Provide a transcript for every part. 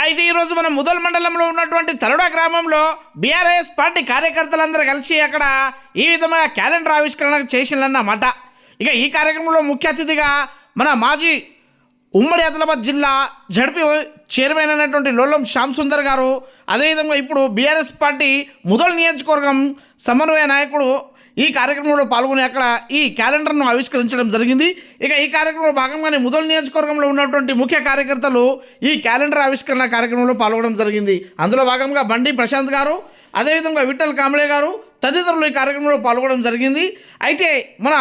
అయితే ఈరోజు మనం ముదల్ మండలంలో ఉన్నటువంటి తలుడ గ్రామంలో బీఆర్ఎస్ పార్టీ కార్యకర్తలందరూ కలిసి అక్కడ ఈ విధంగా క్యాలెండర్ ఆవిష్కరణ చేసిందన్నమాట ఇక ఈ కార్యక్రమంలో ముఖ్య అతిథిగా మన మాజీ ఉమ్మడి ఆదిలాబాద్ జిల్లా జడ్పీ చైర్మన్ అయినటువంటి లోలం శ్యామ్ సుందర్ గారు అదేవిధంగా ఇప్పుడు బీఆర్ఎస్ పార్టీ ముదల్ నియోజకవర్గం సమన్వయ నాయకుడు ఈ కార్యక్రమంలో పాల్గొని అక్కడ ఈ క్యాలెండర్ను ఆవిష్కరించడం జరిగింది. ఇక ఈ కార్యక్రమంలో భాగంగానే ముదల్ నియోజకవర్గంలో ఉన్నటువంటి ముఖ్య కార్యకర్తలు ఈ క్యాలెండర్ ఆవిష్కరణ కార్యక్రమంలో పాల్గొనడం జరిగింది. అందులో భాగంగా బండి ప్రశాంత్ గారు అదేవిధంగా విఠల్ కాంబళే గారు తదితరులు ఈ కార్యక్రమంలో పాల్గొనడం జరిగింది. అయితే మన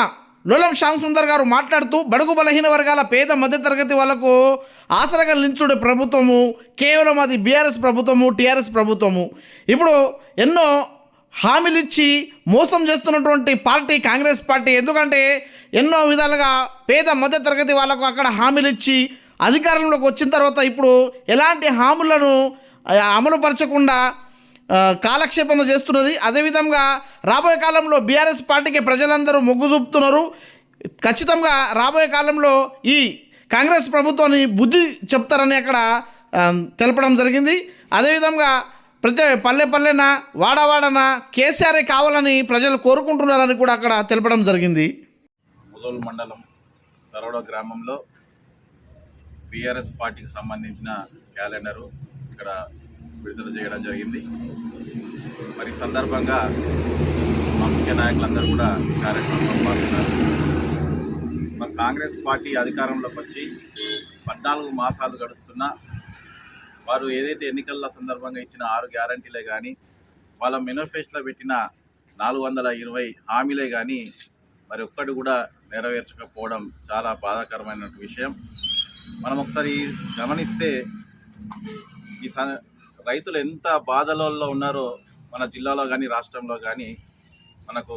లోలం శ్యామ్ సుందర్ గారు మాట్లాడుతూ బడుగు బలహీన వర్గాల పేద మధ్యతరగతి వాళ్ళకు ఆసరగా నిల్చుడే ప్రభుత్వము కేవలం అది బీఆర్ఎస్ ప్రభుత్వము టీఆర్ఎస్ ప్రభుత్వము. ఇప్పుడు ఎన్నో హామీలు ఇచ్చి మోసం చేస్తున్నటువంటి పార్టీ కాంగ్రెస్ పార్టీ. ఎందుకంటే ఎన్నో విధాలుగా పేద మధ్యతరగతి వాళ్ళకు అక్కడ హామీలు ఇచ్చి అధికారంలోకి వచ్చిన తర్వాత ఇప్పుడు ఎలాంటి హామీలను అమలుపరచకుండా కాలక్షేపణ కాలక్షేపం చేస్తున్నది. అదేవిధంగా రాబోయే కాలంలో బీఆర్ఎస్ పార్టీకి ప్రజలందరూ మొగ్గు చూపుతున్నారు. ఖచ్చితంగా రాబోయే కాలంలో ఈ కాంగ్రెస్ ప్రభుత్వాన్ని బుద్ధి చెప్తారని అక్కడ తెలపడం జరిగింది. అదేవిధంగా ప్రతి పల్లె పల్లెన వాడవాడన కేసీఆర్ కావాలని ప్రజలు కోరుకుంటున్నారని కూడా అక్కడ తెలపడం జరిగింది. ముదోల్ మండలం తరవడ గ్రామంలో బీఆర్ఎస్ పార్టీకి సంబంధించిన క్యాలెండరు ఇక్కడ విడుదల చేయడం జరిగింది. మరి సందర్భంగా మా ముఖ్య నాయకులందరూ కూడా కార్యక్రమంలో పాల్గొన్నారు. మరి కాంగ్రెస్ పార్టీ అధికారంలోకి వచ్చి పద్నాలుగు మాసాలు గడుస్తున్నా వారు ఏదైతే ఎన్నికల సందర్భంగా ఇచ్చిన ఆరు గ్యారంటీలే కానీ వాళ్ళ మేనిఫెస్టోలో పెట్టిన నాలుగు వందల ఇరవై హామీలే కానీ మరి ఒక్కటి కూడా నెరవేర్చకపోవడం చాలా బాధాకరమైన విషయం. మనం ఒకసారి గమనిస్తే ఈ స రైతులు ఎంత బాధలలో ఉన్నారో మన జిల్లాలో కానీ రాష్ట్రంలో కానీ మనకు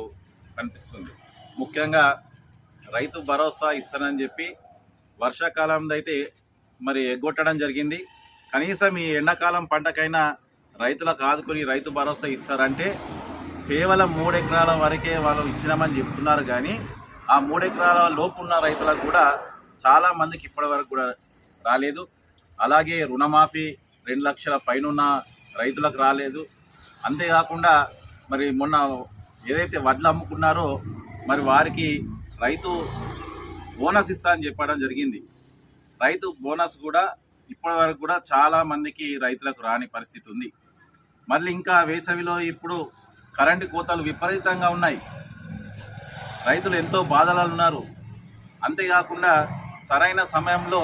కనిపిస్తుంది. ముఖ్యంగా రైతు భరోసా ఇస్తానని చెప్పి వర్షాకాలంలో అయితే మరి ఎగ్గొట్టడం జరిగింది. కనీసం ఈ ఎండాకాలం పంటకైనా రైతులకు ఆదుకుని రైతు భరోసా ఇస్తారంటే కేవలం మూడు ఎకరాల వరకే వాళ్ళు ఇచ్చినామని చెప్తున్నారు కానీ ఆ మూడు ఎకరాల లోపు ఉన్న రైతులకు కూడా చాలా మందికి ఇప్పటి వరకు కూడా రాలేదు. అలాగే రుణమాఫీ రెండు లక్షల పైన ఉన్న రైతులకు రాలేదు. అంతేకాకుండా మరి మొన్న ఏదైతే వడ్లు అమ్ముకున్నారో మరి వారికి రైతు బోనస్ ఇస్తా అని చెప్పడం జరిగింది. రైతు బోనస్ కూడా ఇప్పటి వరకు కూడా చాలా మందికి రైతులకు రాని పరిస్థితి ఉంది. మళ్ళీ ఇంకా వేసవిలో ఇప్పుడు కరెంటు కోతలు విపరీతంగా ఉన్నాయి. రైతులు ఎంతో బాధలు ఉన్నారు. అంతేకాకుండా సరైన సమయంలో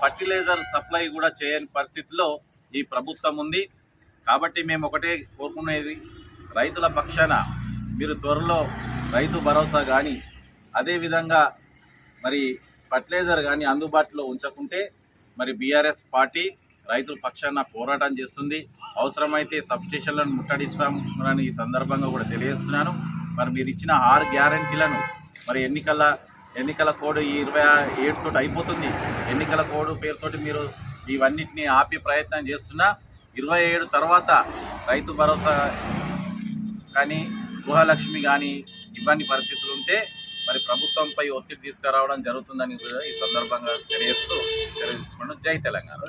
ఫర్టిలైజర్ సప్లై కూడా చేయని పరిస్థితిలో ఈ ప్రభుత్వం ఉంది. కాబట్టి మేము ఒకటే కోరుకునేది రైతుల పక్షాన మీరు త్వరలో రైతు భరోసా కానీ అదేవిధంగా మరి ఫర్టిలైజర్ కానీ అందుబాటులో ఉంచకుంటే మరి బీఆర్ఎస్ పార్టీ రైతుల పక్షాన పోరాటం చేస్తుంది. అవసరమైతే సబ్స్టేషన్లను ముట్టడిస్తామని ఈ సందర్భంగా కూడా తెలియజేస్తున్నాను. మరి మీరు ఇచ్చిన ఆరు గ్యారంటీలను మరి ఎన్నికల ఎన్నికల కోడ్ ఇరవై ఏడుతోటి అయిపోతుంది. ఎన్నికల కోడ్ పేరుతోటి మీరు ఇవన్నిటిని ఆపే ప్రయత్నం చేస్తున్నా ఇరవై ఏడు తర్వాత రైతు భరోసా కానీ గృహలక్ష్మి కానీ ఇవన్నీ పరిస్థితులు ఉంటే మరి ప్రభుత్వంపై ఒత్తిడి తీసుకురావడం జరుగుతుందని కూడా ఈ సందర్భంగా తెలియజేస్తూ జై తెలంగాణ.